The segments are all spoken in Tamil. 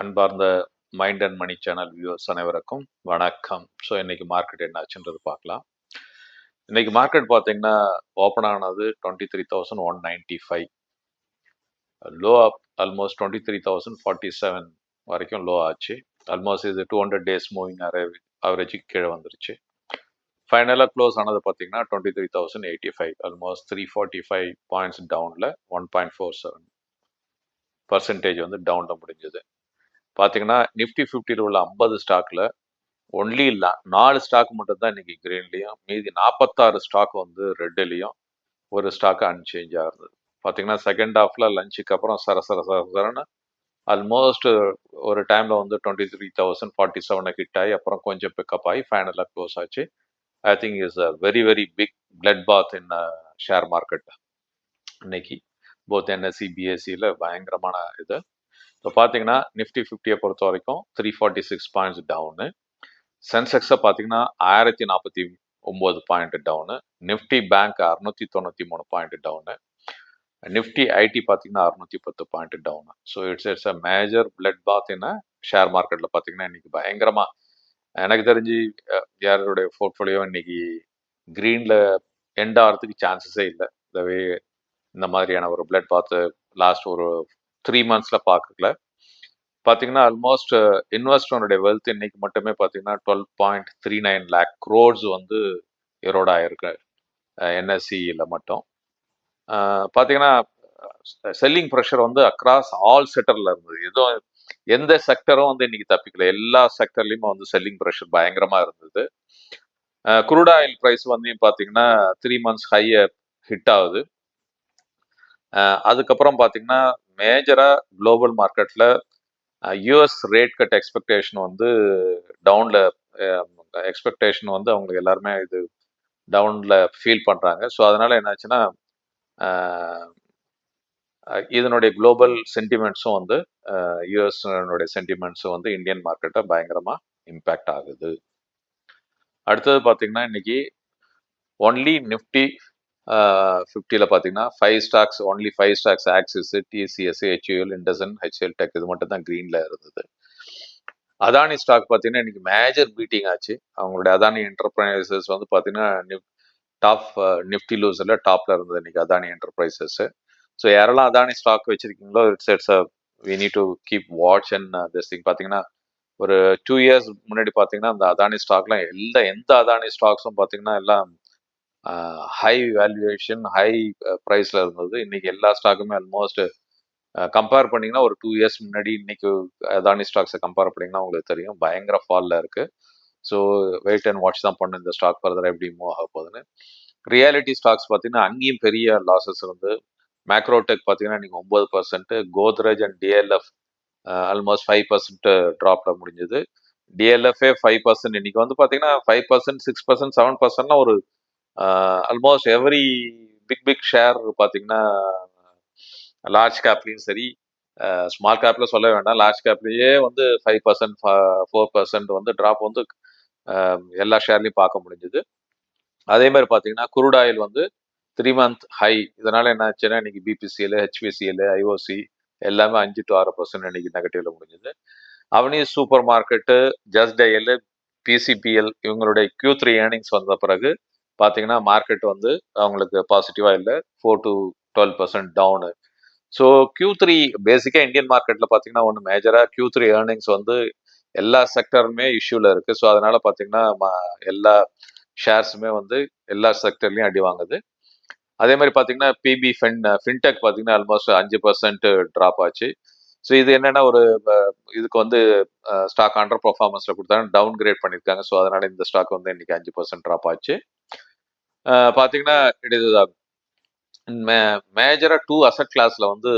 அன்பார்ந்த mind and money channel viewers அனைவருக்கும் வணக்கம். ஸோ இன்னைக்கு மார்க்கெட் என்னாச்சுன்றது பார்க்கலாம். இன்னைக்கு மார்க்கெட் பார்த்தீங்கன்னா ஓப்பன் ஆனது twenty three thousand one ninety five low up almost twenty three thousand forty seven வரைக்கும் லோ ஆச்சு. ஆல்மோஸ்ட் இது டூ ஹண்ட்ரட் டேஸ் மூவிங் அவரேஜுக்கு கீழே வந்துருச்சு. ஃபைனலாக க்ளோஸ் ஆனது பார்த்தீங்கன்னா twenty three thousand eighty five almost three forty five points டவுனில் one point four seven percentage வந்து டவுனில் முடிஞ்சது. பார்த்தீங்கன்னா நிஃப்டி ஃபிஃப்டியில் உள்ள ஐம்பது ஸ்டாக்கில் ஒன்லி இல்லை நாலு ஸ்டாக் மட்டும்தான் இன்னைக்கு கிரீன்லேயும் மீதி நாற்பத்தாறு ஸ்டாக் வந்து ரெட்டுலேயும் ஒரு ஸ்டாக் அன்சேஞ்சாக இருந்தது பார்த்தீங்கன்னா செகண்ட் ஹாஃபில் லஞ்சுக்கு அப்புறம் சர சர சர சரன்னு ஆல்மோஸ்ட் ஒரு டைமில் வந்து டுவெண்ட்டி த்ரீ தௌசண்ட் ஃபார்ட்டி செவனை ஹிட் ஆகி அப்புறம் கொஞ்சம் பிக்கப் ஆகி ஃபைனலாக க்ளோஸ் ஆச்சு. I think is a very very big blood bath in share market இன்னைக்கு போத் என்எஸ்சி பிஎஸ்சியில் பயங்கரமான இது. இப்போ பார்த்தீங்கன்னா நிஃப்டி ஃபிஃப்டியை பொறுத்த வரைக்கும் three forty six points down சென்செக்ஸை பார்த்தீங்கன்னா ஆயிரத்தி நாற்பத்தி ஒம்பது பாயிண்ட் டவுனு நிஃப்டி பேங்க் அறுநூத்தி தொண்ணூற்றி மூணு பாயிண்ட் டவுனு நிஃப்டி ஐடி பார்த்தீங்கன்னா அறுநூத்தி பத்து point down so it's it's a major blood bath என்ன ஷேர் மார்க்கெட்டில் பார்த்தீங்கன்னா இன்னைக்கு பயங்கரமாக எனக்கு தெரிஞ்சு யாருடைய போர்ட்ஃபோலியோ இன்னைக்கு க்ரீனில் எண்ட் ஆகிறதுக்கு சான்சஸே இல்லை. இந்த வே இந்த மாதிரியான ஒரு பிளட் பாத்து லாஸ்ட் ஒரு த்ரீ மந்த்ஸில் பார்க்கல பார்த்தீங்கன்னா ஆல்மோஸ்ட் இன்வெஸ்டருடைய uh, வெல்த் இன்னைக்கு மட்டுமே பார்த்தீங்கன்னா twelve point three nine lakh crores வந்து எரோட் ஆயிருக்கு. என்எஸ்சியில் மட்டும். பார்த்தீங்கன்னா செல்லிங் ப்ரெஷர் வந்து அக்ராஸ் ஆல் செக்டரில் இருந்தது. எதுவும் எந்த செக்டரும் வந்து இன்னைக்கு தப்பிக்கல. எல்லா செக்டர்லையுமே வந்து செல்லிங் ப்ரெஷர் பயங்கரமாக இருந்தது. குரூட் ஆயில் ப்ரைஸ் வந்து பார்த்தீங்கன்னா த்ரீ மந்த்ஸ் ஹையர் ஹிட் ஆகுது. அதுக்கப்புறம் பார்த்தீங்கன்னா மேஜராக குளோபல் மார்க்கெட்டில் யூஎஸ் ரேட் கட் எக்ஸ்பெக்டேஷன் வந்து டவுனில் எக்ஸ்பெக்டேஷன் வந்து அவங்க எல்லாருமே இது டவுனில் ஃபீல் பண்ணுறாங்க ஸோ அதனால் என்னாச்சுன்னா இதனுடைய குளோபல் சென்டிமெண்ட்ஸும் வந்து யூஎஸ்னுடைய சென்டிமெண்ட்ஸும் வந்து இந்தியன் மார்க்கெட்டை பயங்கரமாக இம்பேக்ட் ஆகுது. அடுத்தது பார்த்தீங்கன்னா இன்னைக்கு ஒன்லி நிஃப்டி ஃபிஃப்டியில் பார்த்தீங்கன்னா five stocks only five stocks Axis TCS HUL IndusInd HCL tech இது மட்டும் தான் க்ரீனில் இருந்தது. அதானி ஸ்டாக் பார்த்தீங்கன்னா இன்னைக்கு மேஜர் பீட்டிங் ஆச்சு. அவங்களுடைய அதானி என்டர்பிரைசஸ் வந்து பார்த்தீங்கன்னா டாப் நிஃப்டி லூஸில் டாப்பில் இருந்தது இன்னைக்கு அதானி என்டர்பிரைசஸ் ஸோ யாரெல்லாம் Adani stock வச்சிருக்கீங்களோ it's it's a we need to keep watch and this thing பார்த்தீங்கன்னா ஒரு டூ இயர்ஸ் முன்னாடி பார்த்தீங்கன்னா அந்த அதானி ஸ்டாக்லாம் எல்லா எந்த அதானி ஸ்டாக்ஸும் பார்த்தீங்கன்னா எல்லாம் ஹை வேல்யூவேஷன் ஹை ப்ரைஸில் இருந்தது. இன்னைக்கு எல்லா ஸ்டாக்குமே ஆல்மோஸ்ட் கம்பேர் பண்ணிங்கன்னா ஒரு டூ இயர்ஸ் முன்னாடி இன்னைக்கு அதானி ஸ்டாக்ஸை கம்பேர் பண்ணிங்கன்னா உங்களுக்கு தெரியும். பயங்கர ஃபாலில் இருக்குது ஸோ வெயிட் அண்ட் வாட்ச் தான் பண்ணு இந்த ஸ்டாக் ஃபர்தராக எப்படி மூவ் ஆக போகுதுன்னு. ரியாலிட்டி ஸ்டாக்ஸ் பார்த்தீங்கன்னா அங்கேயும் பெரிய லாசஸ் இருந்து மேக்ரோடெக் பார்த்தீங்கன்னா நீங்கள் ஒம்பது percent Godrej and DLF almost five percent ட்ராப்பில் முடிஞ்சது. டிஎல்எஃப்ஏ ஃபைவ் பர்சன்ட் இன்னைக்கு வந்து பார்த்தீங்கன்னா five percent six percent seven பர்சன்ட்லாம் ஒரு almost every big big share பார்த்தீங்கன்னா லார்ஜ் கேப்லேயும் சரி ஸ்மால் கேப்ல சொல்ல வேண்டாம். லார்ஜ் கேப்லேயே வந்து ஃபைவ் பர்சன்ட் ஃபோர் பர்சன்ட் வந்து ட்ராப் வந்து எல்லா ஷேர்லையும் பார்க்க முடிஞ்சது. அதே மாதிரி பார்த்தீங்கன்னா குரூட் ஆயில் வந்து த்ரீ மந்த் ஹை இதனால என்ன ஆச்சுன்னா இன்னைக்கு பிபிசிஎல் ஹெச்பிசிஎல் ஐஓசி எல்லாமே அஞ்சு டு ஆறு பர்சன்ட் இன்னைக்கு நெகட்டிவ்ல முடிஞ்சது. Avenue super market Just Dial PCBL இவங்களுடைய கியூ த்ரீ ஏர்னிங்ஸ் வந்த பிறகு பார்த்தீங்கன்னா மார்க்கெட் வந்து அவங்களுக்கு பாசிட்டிவாக இல்லை. Four to twelve percent down so Q three பேசிக்காக இந்தியன் மார்க்கெட்டில் பார்த்தீங்கன்னா ஒன்று மேஜராக கியூ த்ரீ ஏர்னிங்ஸ் வந்து எல்லா செக்டருமே இஷ்யூவில் இருக்குது ஸோ அதனால பார்த்தீங்கன்னா எல்லா ஷேர்ஸுமே வந்து எல்லா செக்டர்லையும் அடி வாங்குது. அதே மாதிரி பார்த்தீங்கன்னா பிபி ஃபின் ஃபின்டெக் பார்த்தீங்கன்னா ஆல்மோஸ்ட் அஞ்சு பர்சன்ட் ட்ராப் ஆச்சு. ஸோ இது என்னன்னா ஒரு இதுக்கு வந்து ஸ்டாக் அண்டர் பர்ஃபார்மன்ஸில் கொடுத்தாங்க. டவுன் கிரேட் பண்ணியிருக்காங்க. ஸோ அதனால இந்த ஸ்டாக் வந்து இன்னைக்கு அஞ்சு பர்சன்ட் ட்ராப் ஆச்சு. பார்த்தீங்கன்னா இட் இஸ் மே மேஜராக டூ அசட் கிளாஸில் வந்து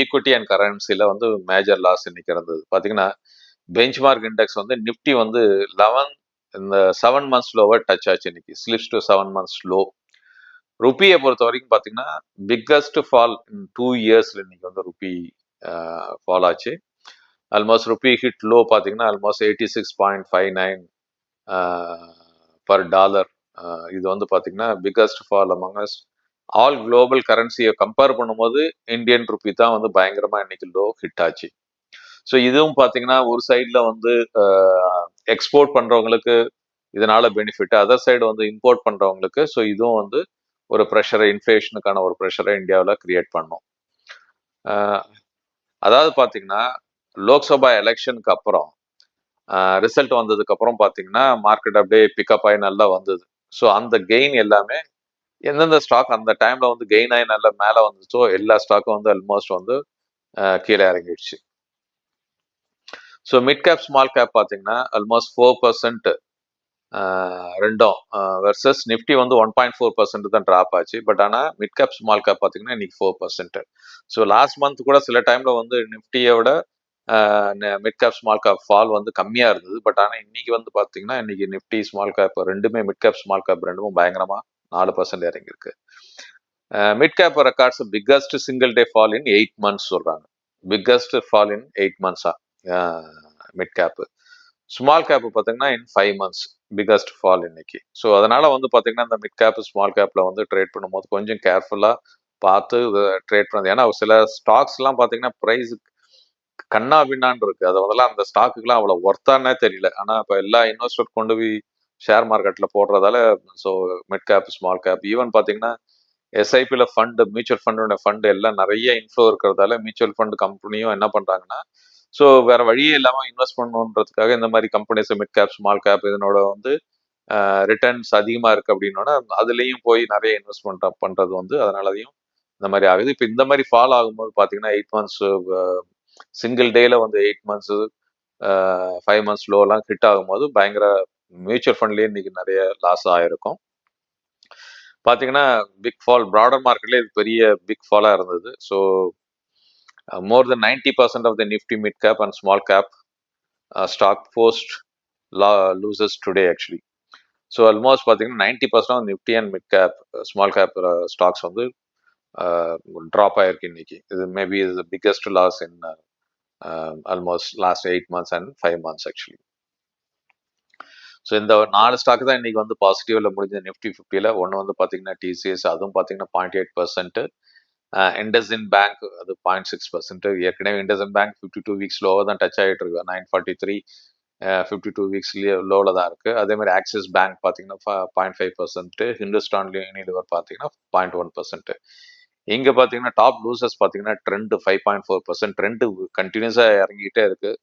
ஈக்விட்டி அண்ட் கரன்சியில் வந்து மேஜர் லாஸ் இன்னைக்கு இருந்தது. பார்த்தீங்கன்னா பெஞ்ச் மார்க் இண்டெக்ஸ் வந்து நிஃப்டி வந்து லெவன் இந்த செவன் மந்த்ஸ் லோவர் டச் ஆச்சு இன்னைக்கு. Slips to seven months low ருப்பியை பொறுத்த வரைக்கும் பார்த்தீங்கன்னா பிக்கஸ்ட் ஃபால் இன் டூ இயர்ஸில் இன்னைக்கு வந்து ருப்பி ஃபால் ஆச்சு. ஆல்மோஸ்ட் ருப்பி ஹிட் லோ பார்த்தீங்கன்னா almost eighty six point five nine per dollar இது வந்து பார்த்தீங்கன்னா biggest fall amongst all global கரன்சியை compare பண்ணும்போது இந்தியன் ருப்பி தான் வந்து பயங்கரமாக இன்னைக்கு லோ ஹிட் ஆச்சு. ஸோ இதுவும் பார்த்தீங்கன்னா ஒரு சைடில் வந்து எக்ஸ்போர்ட் பண்ணுறவங்களுக்கு இதனால பெனிஃபிட் அதர் சைடு வந்து இம்போர்ட் பண்ணுறவங்களுக்கு ஸோ இதுவும் வந்து ஒரு ப்ரெஷரை இன்ஃப்ளேஷனுக்கான ஒரு ப்ரெஷரை இந்தியாவில் கிரியேட் பண்ணும். அதாவது பார்த்தீங்கன்னா லோக்சபா எலெக்ஷனுக்கு அப்புறம் ரிசல்ட் வந்ததுக்கு அப்புறம் பார்த்தீங்கன்னா மார்க்கெட் அப்படியே பிக்கப் ஆகி நல்லா வந்தது. ஸோ அந்த கெயின் எல்லாமே எந்தெந்த ஸ்டாக் அந்த டைம்ல வந்து கெயின் ஆகி நல்லா மேலே வந்துச்சோ எல்லா ஸ்டாக்கும் வந்து ஆல்மோஸ்ட் வந்து கீழே இறங்கிடுச்சு. So mid cap small cap பார்த்தீங்கன்னா ஆல்மோஸ்ட் ஃபோர் பர்சன்ட் ரெண்டும். வெர்சஸ் நிஃப்டி வந்து ஒன் பாயிண்ட் ஃபோர் பர்சன்ட் தான் ட்ராப் ஆச்சு. பட் ஆனால் மிட் கேப் ஸ்மால் கேப் பார்த்தீங்கன்னா இன்னைக்கு four percent so last month கூட சில டைமில் வந்து நிஃப்டியோட mid cap small cap fall வந்து கம்மியாக இருந்தது. பட் ஆனால் இன்னைக்கு வந்து பார்த்தீங்கன்னா இன்னைக்கு நிஃப்டி ஸ்மால் கேப் ரெண்டுமே மிட் கேப் ஸ்மால் கேப் ரெண்டுமே பயங்கரமாக நாலு பர்சன்ட் இறங்கியிருக்கு. Mid cap records biggest single day fall in eight months சொல்கிறாங்க பிக்கஸ்ட் ஃபால் இன் எயிட் மந்த்ஸா மிட் கேப்பு ஸ்மால் கேப் பார்த்தீங்கன்னா in five months biggest fall இன்னைக்கு. ஸோ அதனால வந்து பார்த்தீங்கன்னா இந்த மிட் கேப் ஸ்மால் கேப்பில் வந்து ட்ரேட் பண்ணும்போது கொஞ்சம் கேர்ஃபுல்லாக பார்த்து ட்ரேட் பண்ணது. ஏன்னா சில ஸ்டாக்ஸ்லாம் பார்த்தீங்கன்னா ப்ரைஸ் கண்ணா பின்னான்னு இருக்குது அது முதல்ல அந்த ஸ்டாக்குக்கெலாம் அவ்வளோ ஒர்த்தானே தெரியல. ஆனால் இப்போ எல்லா இன்வெஸ்டர் கொண்டு போய் ஷேர் மார்க்கெட்டில் போடுறதால so mid cap small cap even பார்த்தீங்கன்னா எஸ்ஐபியில் ஃபண்டு மியூச்சுவல் ஃபண்டோட ஃபண்டு எல்லாம் நிறைய இன்ஃப்ளோ இருக்கிறதால மியூச்சுவல் ஃபண்ட் கம்பெனியும் என்ன பண்ணுறாங்கன்னா ஸோ வேற வழியே இல்லாமல் இன்வெஸ்ட் பண்ணணுன்றதுக்காக இந்த மாதிரி companies mid cap small cap இதனோட வந்து ரிட்டர்ன்ஸ் அதிகமாக இருக்கு அப்படின்னோட அதுலேயும் போய் நிறைய இன்வெஸ்ட்மெண்ட் பண்ணுறது வந்து அதனாலதையும் இந்த மாதிரி ஆகுது. இப்போ இந்த மாதிரி ஃபால் ஆகும்போது பார்த்தீங்கன்னா எயிட் மந்த்ஸ் சிங்கிள் டேல வந்து எயிட் மந்த்ஸ் ஃபைவ் மந்த்ஸ் லோலாம் ஹிட் ஆகும்போது பயங்கர மியூச்சுவல் ஃபண்ட்லேயே இன்னைக்கு நிறைய லாஸ் ஆகிருக்கும் பார்த்தீங்கன்னா பிக் ஃபால் ப்ராடர் மார்க்கெட்லேயே இது பெரிய பிக் ஃபாலாக இருந்தது. So more then ninety percent of the Nifty mid cap and small cap stock post law losses today actually so almost பார்த்தீங்கன்னா ninety percent of Nifty and mid cap small cap stocks வந்து ட்ராப் ஆயிருக்கு இன்னைக்கு. இது மேபி இது biggest loss in almost last eight months and five months actually so இந்த நாலு ஸ்டாக் தான் இன்னைக்கு வந்து பாசிட்டிவ்ல முடிஞ்சது. நிஃப்டி ஃபிஃப்டியில் ஒன்று வந்து பார்த்தீங்கன்னா டிசிஎஸ் அதுவும் பார்த்தீங்கன்னா point eight percent IndusInd bank அது பாயிண்ட் சிக்ஸ் பர்சன்ட் ஏற்கனவே IndusInd bank fifty two weeks லோவாக தான் டச் ஆகிட்டு இருக்கு. Nine forty three fifty two வீக்ஸ்லேயே லோவில் தான் இருக்குது அதே மாதிரி ஆக்சிஸ் பேங்க் பார்த்தீங்கன்னா point five percent Hindustan Unilever பார்த்தீங்கன்னா பாயிண்ட் ஒன் பர்சன்ட் இங்கே பார்த்தீங்கன்னா டாப் லூசர்ஸ் பார்த்தீங்கன்னா Trent five point four percent Trent கண்டினியூஸாக இறங்கிட்டே இருக்குது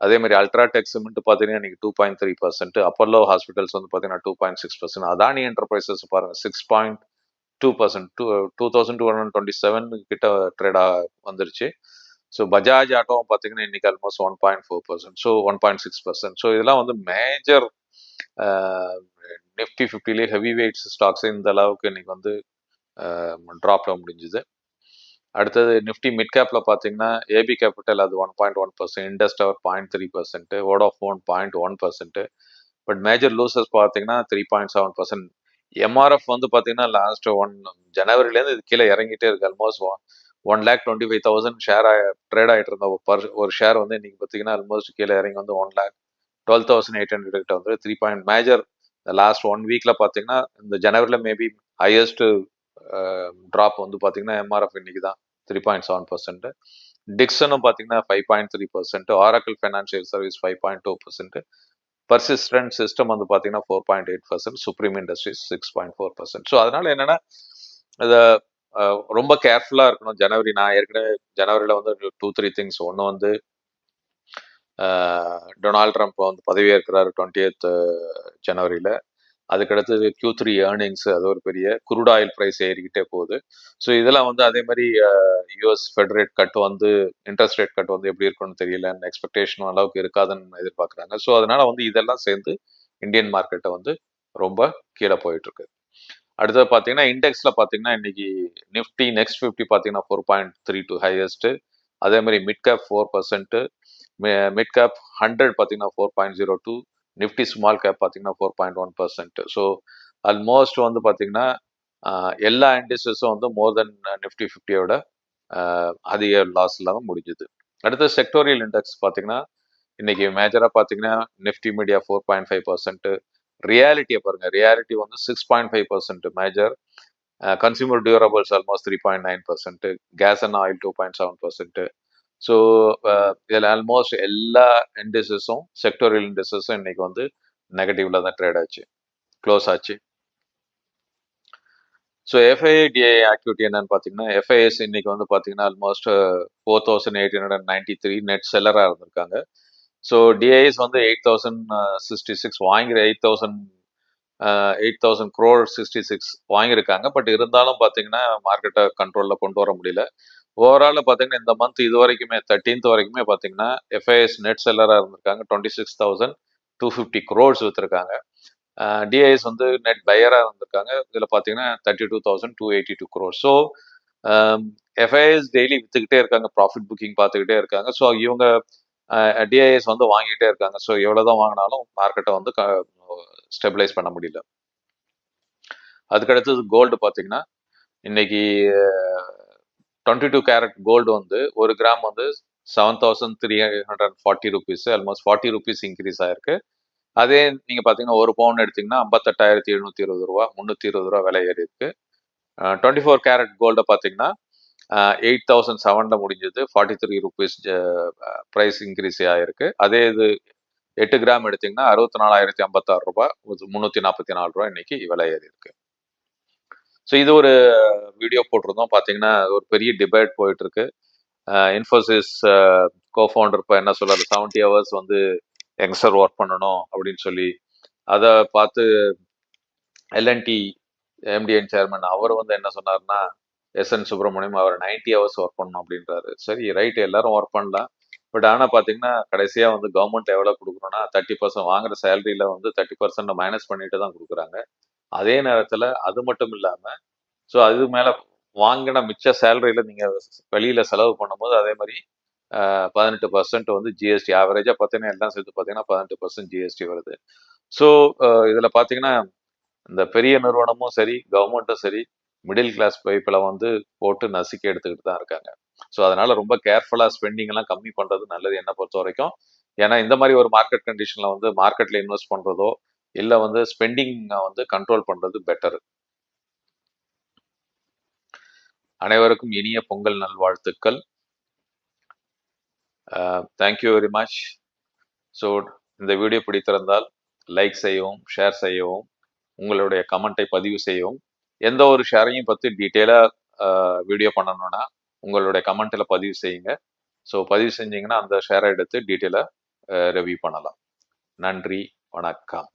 அதே மாதிரி அல்ட்ராடெக் சிமெண்ட் பார்த்தீங்கன்னா இன்னைக்கு two point three percent Apollo Hospitals வந்து பார்த்தீங்கன்னா two point six percent Adani Enterprises பாருங்க six point two percent two two thousand two hundred twenty seven கிட்ட ட்ரேடாக வந்துருச்சு. ஸோ பஜாஜ் ஆட்டோவும் பார்த்தீங்கன்னா இன்னைக்கு almost one point four percent so one point six percent so இதெல்லாம் வந்து மேஜர் நிஃப்டி ஃபிஃப்டிலே ஹெவி வெயிட்ஸ் ஸ்டாக்ஸ் இந்த அளவுக்கு இன்னைக்கு வந்து ட்ராப்ல முடிஞ்சுது. அடுத்தது நிஃப்டி மிட் கேப்பில் பார்த்தீங்கன்னா ஏபி கேபிட்டல் அது one point one percent Indus Tower point three percent one point one percent but major losses பார்த்தீங்கன்னா three point seven percent MRF வந்து பார்த்தீங்கன்னா லாஸ்ட் ஒன் ஜனவரிலேருந்து இது கீழே இறங்கிட்டே இருக்கு almost one lakh twenty five thousand share trade ஆகிட்டு இருந்த ஒரு ஒரு ஷேர் வந்து இன்னைக்கு பார்த்தீங்கன்னா ஆல்மோஸ்ட் கீழே இறங்கி வந்து one lakh twelve thousand eight hundred கிட்ட வந்து three point major last one வீக்ல பார்த்தீங்கன்னா இந்த ஜனவரியில் மேபி ஹையஸ்ட் ட்ராப் வந்து பார்த்தீங்கன்னா எம்ஆர்எஃப் இன்னைக்கு தான் த்ரீ பாயிண்ட் செவன் பர்சன்ட் டிக்சனும் பார்த்தீங்கன்னா five point three percent Oracle Financial Service five point two percent Persistent System வந்து பார்த்தீங்கன்னா four point eight percent Supreme Industries six point four percent so அதனால என்னன்னா இதை ரொம்ப கேர்ஃபுல்லாக இருக்கணும். ஜனவரி நான் ஏற்கனவே ஜனவரியில் வந்து டூ த்ரீ திங்ஸ் ஒன்று வந்து டொனால்ட் ட்ரம்ப் வந்து பதவியேற்கிறாரு டுவெண்ட்டி எய்த் ஜனவரியில் அதுக்கடுத்தது கியூ த்ரீ ஏர்னிங்ஸ் அது ஒரு பெரிய குரூட் ஆயில் ப்ரைஸ் ஏறிக்கிட்டே போகுது. ஸோ இதெல்லாம் வந்து அதே மாதிரி யூஎஸ் ஃபெடரேட் கட் வந்து இன்ட்ரெஸ்ட் ரேட் கட் வந்து எப்படி இருக்கும்னு தெரியல. எக்ஸ்பெக்டேஷன் அளவுக்கு இருக்காதுன்னு எதிர்பார்க்குறாங்க. ஸோ அதனால வந்து இதெல்லாம் சேர்ந்து இந்தியன் மார்க்கெட்டை வந்து ரொம்ப கீழே போயிட்டு இருக்கு அடுத்தது பார்த்தீங்கன்னா இண்டெக்ஸில் பார்த்தீங்கன்னா இன்னைக்கு நிஃப்டி நெக்ஸ்ட் ஃபிஃப்டி பார்த்தீங்கன்னா four point three two highest அதே மாதிரி mid cap four percent mid cap hundred பார்த்தீங்கன்னா four point zero two Nifty small cap பார்த்தீங்கன்னா four point one percent so almost வந்து பார்த்தீங்கன்னா எல்லா இண்டஸ்ட்ரீஸும் வந்து மோர் தென் நிஃப்டி ஃபிஃப்டியோட அதிக லாஸ் இல்லாமல் முடிஞ்சுது. அடுத்து செக்டோரியல் இண்டெக்ஸ் பார்த்தீங்கன்னா இன்னைக்கு மேஜராக பார்த்தீங்கன்னா Nifty media four point five percent ரியாலிட்டியை பாருங்க ரியாலிட்டி வந்து six point five percent major consumer durables almost three point nine percent gas and oil two point seven percent so uh, இதில் ஆல்மோஸ்ட் எல்லா இண்டஸ்ட்ரீஸும் செக்டோரியல் இண்டஸ்ட்ரீஸும் இன்னைக்கு வந்து நெகட்டிவ்ல தான் ட்ரேட் ஆச்சு. க்ளோஸ் ஆச்சு. ஸோ எஃப்ஐடிஏ ஆக்டிவிட்டி என்னன்னு பார்த்தீங்கன்னா எஃப்ஐஎஸ் இன்னைக்கு வந்து பார்த்தீங்கன்னா almost four thousand eight hundred ninety three net செல்லராக இருந்திருக்காங்க ஸோ டிஐஎஸ் வந்து எயிட் தௌசண்ட் சிக்ஸ்டி சிக்ஸ் வாங்கிற eight thousand eight thousand crore sixty six வாங்கியிருக்காங்க. பட் இருந்தாலும் பார்த்தீங்கன்னா மார்க்கெட்டை கண்ட்ரோலில் கொண்டு வர முடியல. ஓவரால் பார்த்தீங்கன்னா இந்த மந்த் இது வரைக்குமே தேர்ட்டீன்த் வரைக்குமே பார்த்தீங்கன்னா எஃப்ஐஎஸ் நெட் செல்லராக இருந்திருக்காங்க. Twenty six thousand two fifty crores விற்றுருக்காங்க DIs வந்து நெட் பையராக இருந்திருக்காங்க. இதில் பார்த்தீங்கன்னா thirty two thousand two eighty two crore so FIs daily விற்றுக்கிட்டே இருக்காங்க. ப்ராஃபிட் புக்கிங் பார்த்துக்கிட்டே இருக்காங்க. ஸோ இவங்க டிஐஎஸ் வந்து வாங்கிட்டே இருக்காங்க. ஸோ எவ்வளோ தான் வாங்கினாலும் மார்க்கெட்டை வந்து ஸ்டெபிளைஸ் பண்ண முடியல. அதுக்கடுத்தது கோல்டு பார்த்தீங்கன்னா இன்னைக்கு டுவெண்ட்டி டூ கேரட் கோல்டு வந்து ஒரு கிராம் வந்து seven thousand three hundred forty rupees almost forty rupees increase ஆயிருக்கு. அதே நீங்க பாத்தீங்கன்னா ஒரு பவுன் எடுத்தீங்கன்னா ஐம்பத்தெட்டாயிரத்தி எழுநூத்தி இருபது ரூபா முந்நூத்தி இருபது ரூபா விலை ஏறி இருக்கு. டுவெண்ட்டி ஃபோர் கேரட் கோல்டை பார்த்தீங்கன்னா எயிட் தௌசண்ட் செவன்ல முடிஞ்சது forty three rupees price increase ஆயிருக்கு. அதே இது எட்டு கிராம் எடுத்தீங்கன்னா அறுபத்தி நாலாயிரத்தி ஐம்பத்தாறு ரூபாய் முந்நூற்றி நாற்பத்தி நாலு ரூபாய் இன்னைக்கு விலை ஏறி இருக்கு. ஸோ இது ஒரு வீடியோ போட்டிருந்தோம். பார்த்தீங்கன்னா ஒரு பெரிய டிபேட் போயிட்டு இருக்கு இன்ஃபோசிஸ் கோஃபவுண்டர் இப்போ என்ன சொல்றாரு? செவன்டி ஹவர்ஸ் வந்து யங்ஸ்டர் ஒர்க் பண்ணணும் அப்படின்னு சொல்லி. அதை பார்த்து எல்என்டி எம்டிஎன் சேர்மன் அவர் வந்து என்ன சொன்னார்னா எஸ் என் சுப்பிரமணியம் அவர் நைன்டி ஹவர்ஸ் ஒர்க் பண்ணணும் அப்படின்றாரு. சரி ரைட் எல்லாரும் ஒர்க் பண்ணலாம். பட் ஆனால் பார்த்தீங்கன்னா கடைசியாக வந்து கவர்மெண்ட் எவ்வளோ கொடுக்குறோன்னா தேர்ட்டி பர்சன்ட் வாங்குற சேலரியில் வந்து தேர்ட்டி பர்சன்ட் மைனஸ் பண்ணிட்டு தான் கொடுக்குறாங்க. அதே நேரத்தில் அது மட்டும் இல்லாமல் ஸோ அது மேலே வாங்கின மிச்ச சேலரியில் நீங்கள் வெளியில் செலவு பண்ணும்போது அதே மாதிரி பதினெட்டு பர்சன்ட் வந்து ஜிஎஸ்டி ஆவரேஜாக பார்த்தீங்கன்னா எல்லாம் சேர்த்து பார்த்தீங்கன்னா பதினெட்டு பர்சன்ட் ஜிஎஸ்டி வருது. ஸோ இதில் பார்த்தீங்கன்னா இந்த பெரிய நிறுவனமும் சரி கவர்மெண்ட்டும் சரி மிடில் கிளாஸ் பைப்பில் வந்து போட்டு நசுக்கி எடுத்துக்கிட்டு தான் இருக்காங்க. ஸோ அதனால ரொம்ப கேர்ஃபுல்லாக ஸ்பெண்டிங் எல்லாம் கம்மி பண்ணுறது நல்லது என்னை பொறுத்த வரைக்கும் ஏன்னா இந்த மாதிரி ஒரு மார்க்கெட் கண்டிஷனில் வந்து மார்க்கெட்டில் இன்வெஸ்ட் பண்ணுறதோ இல்லை வந்து ஸ்பெண்டிங் வந்து கண்ட்ரோல் பண்ணுறது பெட்டர் அனைவருக்கும் இனிய பொங்கல் நல்வாழ்த்துக்கள். Thank you very much so இந்த வீடியோ பிடித்திருந்தால் லைக் செய்யவும் ஷேர் செய்யவும் உங்களுடைய கமெண்ட்டை பதிவு செய்யவும். எந்த ஒரு ஷேரையும் பற்றி டீட்டெயிலாக வீடியோ பண்ணணும்னா உங்களுடைய கமெண்ட்டில் பதிவு செய்யுங்க. ஸோ பதிவு செஞ்சீங்கன்னா அந்த ஷேரை எடுத்து டீட்டெயிலாக ரிவ்யூ பண்ணலாம். நன்றி வணக்கம்.